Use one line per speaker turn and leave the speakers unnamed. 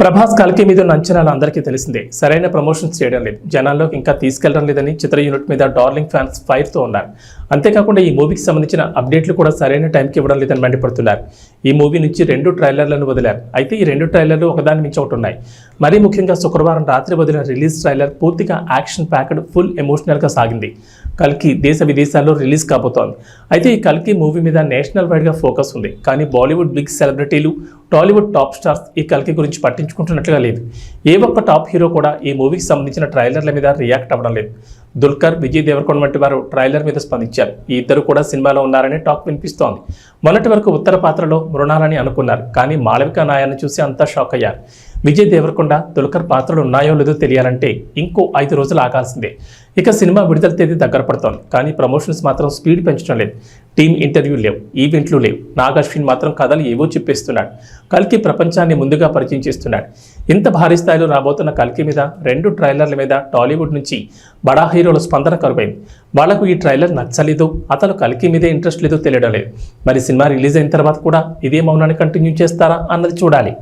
ప్రభాస్ కల్కి మీద ఉన్న అంచనాలు అందరికీ తెలిసిందే. సరైన ప్రమోషన్స్ చేయడం లేదు. జనాల్లోకి ఇంకా తీసుకెళ్ళడం లేదని చిత్ర యూనిట్ మీద డార్లింగ్ ఫ్యాన్స్ ఫైర్తో ఉన్నారు. అంతేకాకుండా ఈ మూవీకి సంబంధించిన అప్డేట్లు కూడా సరైన టైంకి ఇవ్వడం లేదని మండిపడుతున్నారు. ఈ మూవీ నుంచి రెండు ట్రైలర్లను వదిలారు. అయితే ఈ రెండు ట్రైలర్లు ఒకదాని మించి ఒకటి ఉన్నాయి. మరీ ముఖ్యంగా శుక్రవారం రాత్రి వదిలిన రిలీజ్ ట్రైలర్ పూర్తిగా యాక్షన్ ప్యాక్డ్ ఫుల్ ఎమోషనల్గా సాగింది. కల్కి దేశ విదేశాల్లో రిలీజ్ కాబోతోంది. అయితే ఈ కల్కి మూవీ మీద నేషనల్ వైడ్గా ఫోకస్ ఉంది. కానీ బాలీవుడ్ బిగ్ సెలబ్రిటీలు టాలీవుడ్ టాప్ స్టార్స్ ఈ కల్కి గురించి పట్టించుకుంటున్నట్లుగా లేదు. ఏ ఒక్క టాప్ హీరో కూడా ఈ మూవీకి సంబంధించిన ట్రైలర్ల మీద రియాక్ట్ అవ్వడం లేదు. దుల్కర్ విజయ్ దేవరకొండ వంటి వారు ట్రైలర్ మీద స్పందించారు. ఈ ఇద్దరు కూడా సినిమాలో ఉన్నారని టాక్ వినిపిస్తోంది. మొన్నటి వరకు ఉత్తర పాత్రలో మృణాలని అనుకున్నారు కానీ మాళవిక నాయాన్ని చూసి అంతా షాక్ అయ్యారు. విజయ్ దేవరకొండ దుల్కర్ పాత్రలు ఉన్నాయో లేదో తెలియాలంటే ఇంకో ఐదు రోజులు ఆగాల్సిందే. ఇక సినిమా విడుదల తేదీ దగ్గర పడుతోంది కానీ ప్రమోషన్స్ మాత్రం స్పీడ్ పెంచడం లేదు. టీమ్ ఇంటర్వ్యూ లేవు ఈవెంట్లు లేవు. నాగ్ అశ్విన్ మాత్రం కథలు ఏవో చెప్పేస్తున్నాడు. కల్కి ప్రపంచాన్ని ముందుగా పరిచయం చేస్తున్నాడు. ఇంత భారీ స్థాయిలో రాబోతున్న కల్కి మీద రెండు ట్రైలర్ల మీద టాలీవుడ్ నుంచి బడా హీరోల స్పందన కరువైంది. వాళ్ళకు ఈ ట్రైలర్ నచ్చలేదు. అతను కల్కి మీదే ఇంట్రెస్ట్ లేదో తెలియడం లేదు. మరి సినిమా రిలీజ్ అయిన తర్వాత కూడా ఇదే మౌనాన్ని కంటిన్యూ చేస్తారా అన్నది చూడాలి.